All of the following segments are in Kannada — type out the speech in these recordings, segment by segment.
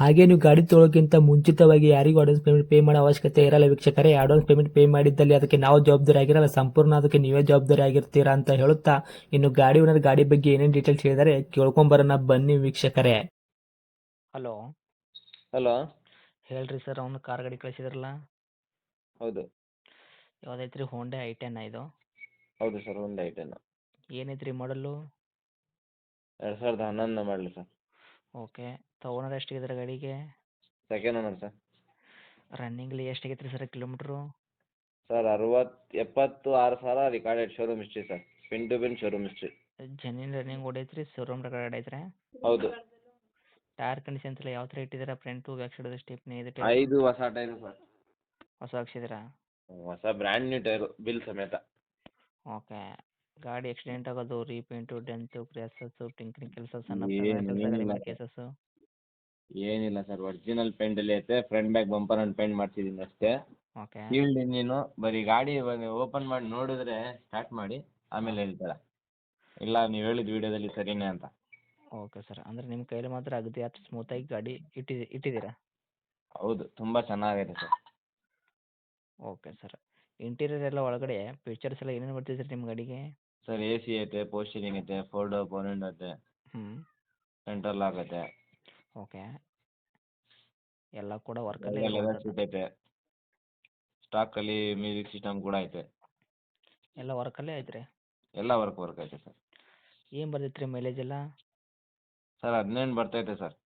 ಹಾಗೆ ನೀವು ಗಾಡಿ ತೊಳೋಕ್ಕಿಂತ ಮುಂಚಿತವಾಗಿ ಯಾರಿಗೂ ಅಡ್ವಾನ್ಸ್ ಪೇಮೆಂಟ್ ಪೇ ಮಾಡೋ ಅವಶ್ಯಕತೆ ಇರಲ್ಲ ವೀಕ್ಷಕರೆ. ಅಡ್ವಾನ್ಸ್ ಪೇಮೆಂಟ್ ಪೇ ಮಾಡಿದ್ದಲ್ಲಿ ಅದಕ್ಕೆ ನಾವು ಜವಾಬ್ದಾರಿ ಆಗಿರಲ್ಲ. ಸಂಪೂರ್ಣ ಅದಕ್ಕೆ ನೀವೇ ಜವಾಬ್ದಾರಿ ಆಗಿರ್ತೀರಾ ಅಂತ ಹೇಳುತ್ತಾ ಇನ್ನು ಗಾಡಿ ಓನರ್ ಗಾಡಿ ಬಗ್ಗೆ ಏನೇನು ಡೀಟೇಲ್ಸ್ ಹೇಳಿದರೆ ಕೇಳ್ಕೊಂಬರೋಣ. ಬನ್ನಿ ವೀಕ್ಷಕರೇ. ಹಲೋ ಹಲೋ ಹೇಳ್ರಿ ಸರ್ ಅವನು ಕಾರ್ ಗಾಡಿ ಕಳಿಸಿದ್ರಲ್ಲ? ಹೌದು. ಯಾವ್ದೈತ್ರಿ? ಹೋಂಡೆ ಐ ಟೆನ್ ಇದು? ಹೌದು ಸರ್ ಒಂದು ಟೆನ್ ಏನೈತ್ರಿ ಮಾಡಲು ಎರಡು ಸಾವಿರದ ಹನ್ನೊಂದು ಮಾಡಲಿ ಸರ್. ಓಕೆ ತೊಗೊಂಡ್ರೆ ಎಷ್ಟಿದ್ರೆ ಗಾಡಿಗೆ? Second owner sir. ರನ್ನಿಂಗ್ಲಿ ಎಷ್ಟಾಗೈತ್ರಿ ಸರ್ ಕಿಲೋಮೀಟ್ರು? ಸರ್ ಅರವತ್ತು ಎಪ್ಪತ್ತು ಆರು ಸಾವಿರ recorded showroom history sir pin to pin showroom history genuine running ಹೊಡೈತ್ರಿ showroom record ಐತ್ರಿ? ಹೌದು. ಟೈರ್ ಕಂಡೀಷನ್ಸ್ ಎಲ್ಲ ಯಾವ ಥರ ಇಟ್ಟಿದ್ದೀರಾ ಫ್ರಂಟು ಬ್ಯಾಕ್ ಸೈಡ್ ಸ್ಟೆಪ್ನಿ ಇದು ಐದು ಹೊಸ ಟೈರು ಸರ್. ಹೊಸ ಹಾಕ್ಸಿದ್ದೀರಾ? ಹೊಸ ಬ್ರ್ಯಾಂಡ್ ನ್ಯೂ ಟೈರು ಬಿಲ್ ಸಮೇತ. ಓಕೆ. ಗಾಡಿ ಆಕ್ಸಿಡೆಂಟ್ ಆಗೋದು ರೀಪೇಂಟು ಡೆಂತು ಕ್ರ್ಯಾಸಸ್ಸು ಟಿಂಕ್ರಿಂಗ್ ಕೆಲಸ ಸಣ್ಣ ಏನು- ಏನಿಲ್ಲ ಸರ್. ಒರಿಜಿನಲ್ ಏನಿಲ್ಲ ಅಲ್ಲಿ ಐತೆ front back bumper and paint ಮಾಡ್ಸಿದೀನಿ ಅಷ್ಟೇ. ಓಕೆ ಫೀಲ್ಡ್ ಇಂಜಿನು ಬರೀ ಗಾಡಿ ಓಪನ್ ಮಾಡಿ ನೋಡಿದ್ರೆ ಸ್ಟಾರ್ಟ್ ಮಾಡಿ ಆಮೇಲೆ ಹೇಳ್ತಾರೆ? ಇಲ್ಲ ನೀವು ಹೇಳಿದ ವಿಡಿಯೋದಲ್ಲಿ ಸರಿನೇ ಅಂತ. ಓಕೆ ಸರ್ ಅಂದ್ರೆ ನಿಮ್ಮ ಕೈಯಲ್ಲಿ ಮಾತ್ರ ಅಗದಿ ಅಷ್ಟು ಆಗಿ ಗಾಡಿ ಇಟ್ಟಿ ಇಟ್ಟಿದ್ದೀರಾ? ಹೌದು ತುಂಬಾ ಚೆನ್ನಾಗಿದೆ ಸರ್. ಓಕೆ ಸರ್ ಇಂಟೀರಿಯರ್ ಎಲ್ಲ ಒಳಗಡೆ ಫೀಚರ್ಸ್ ಎಲ್ಲ ಏನೇನು ಬರ್ತಿದೆ ನಿಮ್ಮ ಗಾಡಿಗೆ ಸರ್ ಎ ಸಿ ಐತೆ ಪೋಸ್ಟರಿಂಗ್ ಐತೆ ಫೋರ್ ಪೋನೆಂಟ್ ಐತೆ. ಹ್ಞೂ ಸೆಂಟ್ರಲ್ ಆಗೈತೆ ಓಕೆ. ಎಲ್ಲ ಕೂಡ ವರ್ಕಲ್ಲಿ ಲೆದರ್ ಸೀಟ್ ಐತೆ. ಸ್ಟಾಕಲ್ಲಿ ಮ್ಯೂಸಿಕ್ ಸಿಸ್ಟಮ್ ಕೂಡ ಐತೆ. ಎಲ್ಲ ವರ್ಕಲ್ಲೇ ಐತ್ರಿ? ಎಲ್ಲ ವರ್ಕ್ ವರ್ಕ್ ಐತೆ ಸರ್. ಏನು ಬರ್ತೈತೆ ರೀ ಮೈಲೇಜ್ ಎಲ್ಲ? ಸರ್ ಹದಿನೆಂಟು ಬರ್ತೈತೆ ಸರ್.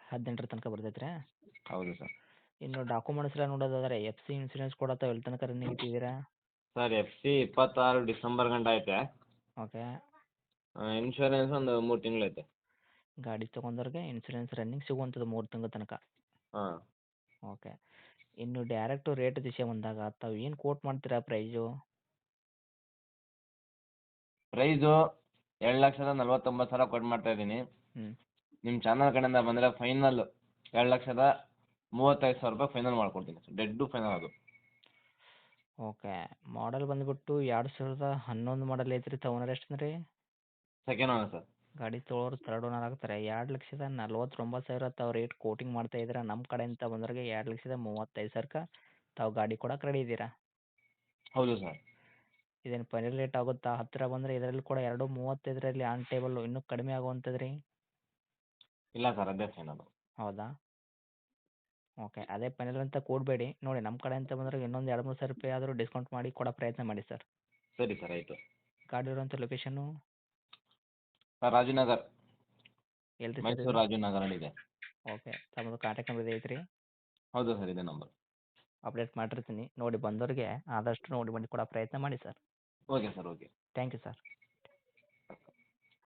ಹದಿನೆಂಟರ ತನಕ ಬರ್ತೈತೆ ರೀ ಹೌದು ಸರ್. ಇನ್ನು ಡಾಕ್ಯುಮೆಂಟ್ಸ್ ಎಲ್ಲ ನೋಡೋದಾದ್ರೆ ಎಫ್ ಸಿ ಇನ್ಸೂರೆನ್ಸ್ ಕೂಡ ತಾವು ಎಲ್ಲಿ ತನಕ ರನ್ನಿಂಗ್ ಇಟ್ಟಿದ್ದೀರಾ? ಸರ್ ಎಫ್ ಸಿ ಇಪ್ಪತ್ತಾರು ಡಿಸೆಂಬರ್ ಗಂಟ ಐತೆ. ಓಕೆ. ಇನ್ಶೂರೆನ್ಸ್ ಒಂದು ಮೂರು ತಿಂಗಳು ಐತೆ. ಗಾಡಿ ತೊಗೊಂಡವ್ರಿಗೆ ಇನ್ಶೂರೆನ್ಸ್ ರನ್ನಿಂಗ್ ಸಿಗುವಂಥದ್ದು ಮೂರು ತಿಂಗಳ ತನಕ. ಹಾಂ. ಓಕೆ. ಇನ್ನು ಡೈರೆಕ್ಟು ರೇಟ್ ವಿಷಯ ಬಂದಾಗ ತಾವು ಏನು ಕೋಟ್ ಮಾಡ್ತೀರಾ ಪ್ರೈಸು ಪ್ರೈಸು ಎರಡು ಲಕ್ಷದ ನಲ್ವತ್ತೊಂಬತ್ತು ಸಾವಿರ ಕೊಟ್ಟು ಮಾಡ್ತಾ ಇದ್ದೀನಿ. ಹ್ಮ್. ನಿಮ್ಮ ಚಾನಲ್ ಕಡೆಯಿಂದ ಬಂದರೆ ಫೈನಲ್ ಎರಡು ಲಕ್ಷದ ಮೂವತ್ತೈದು ಸಾವಿರ ರೂಪಾಯಿ ಫೈನಲ್ ಮಾಡ್ಕೊಡ್ತೀನಿ ಸರ್ ಡೆಡ್ಡು ಫೈನಲ್ ಅದು. ಓಕೆ ಮಾಡೆಲ್ ಬಂದ್ಬಿಟ್ಟು ಎರಡು ಸಾವಿರದ ಹನ್ನೊಂದು ಮಾಡೆಲ್ ಐತ್ರಿ ತೊಗೊಂಡ್ರೆ ಎಷ್ಟು ರೀ ಸೆಕೆಂಡ್ ಓನರ್ ಸರ್ ಗಾಡಿ ತೊಗೊಳೋರು ತರ್ಡ್ ಓನರ್ ಆಗ್ತಾರೆ. ಎರಡು ಲಕ್ಷದ ನಲ್ವತ್ತೊಂಬತ್ತು ಸಾವಿರ ತಾವು ರೇಟ್ ಕೋಟಿಂಗ್ ಮಾಡ್ತಾ ಇದ್ದೀರಾ? ನಮ್ಮ ಕಡೆಯಿಂದ ಬಂದವ್ರಿಗೆ ಎರಡು ಲಕ್ಷದ ಮೂವತ್ತೈದು ಸಾವಿರಕ್ಕೆ ತಾವು ಗಾಡಿ ಕೂಡ ರೆಡಿ ಇದ್ದೀರಾ? ಹೌದು ಸರ್ ಇದೇನು ಫೈನಲ್ ರೇಟ್ ಆಗುತ್ತಾ? ಹತ್ತಿರ ಬಂದರೆ ಇದರಲ್ಲಿ ಕೂಡ ಎರಡು ಮೂವತ್ತೈದರಲ್ಲಿ ಆನ್ ಟೇಬಲ್ ಇನ್ನೂ ಕಡಿಮೆ ಆಗುವಂಥದ್ದು ರೀ ಇಲ್ಲ ಸರ್ ಅದೇ ಫೈನಲ್ ಹೌದಾ? ಓಕೆ ಅದೇ ಫೈನಲ್ ಅಂತ ಕೂಡಬೇಡಿ. ನೋಡಿ ನಮ್ಮ ಕಡೆ ಅಂತ ಬಂದರೆ ಇನ್ನೊಂದು ಎರಡು ಮೂರು ಸಾವಿರ ರೂಪಾಯಿ ಆದರೂ ಡಿಸ್ಕೌಂಟ್ ಮಾಡಿ ಕೊಡೋ ಪ್ರಯತ್ನ ಮಾಡಿ ಸರ್. ಸರಿ ಸರ್ ಆಯಿತು. ಗಾಡಿ ಇರುವಂಥ ಲೊಕೇಶನ್ನು ಸರ್ ರಾಜನಗರ್. ಎಲ್ಲಿ ಮೈಸೂರು ರಾಜನಗರಲ್ಲಿದೆ. ಓಕೆ ತಮ್ಮದು ಕಾಂಟ್ಯಾಕ್ಟ್ ನಂಬರ್ ಐತ್ರಿ? ಹೌದು ಸರ್ ಇದೆ ನಂಬರ್ ಅಪ್ಡೇಟ್ ಮಾಡಿರ್ತೀನಿ. ನೋಡಿ ಬಂದವ್ರಿಗೆ ಆದಷ್ಟು ನೋಡಿ ಮಾಡಿ ಕೊಡೋ ಪ್ರಯತ್ನ ಮಾಡಿ sir. Okay sir okay. Thank you sir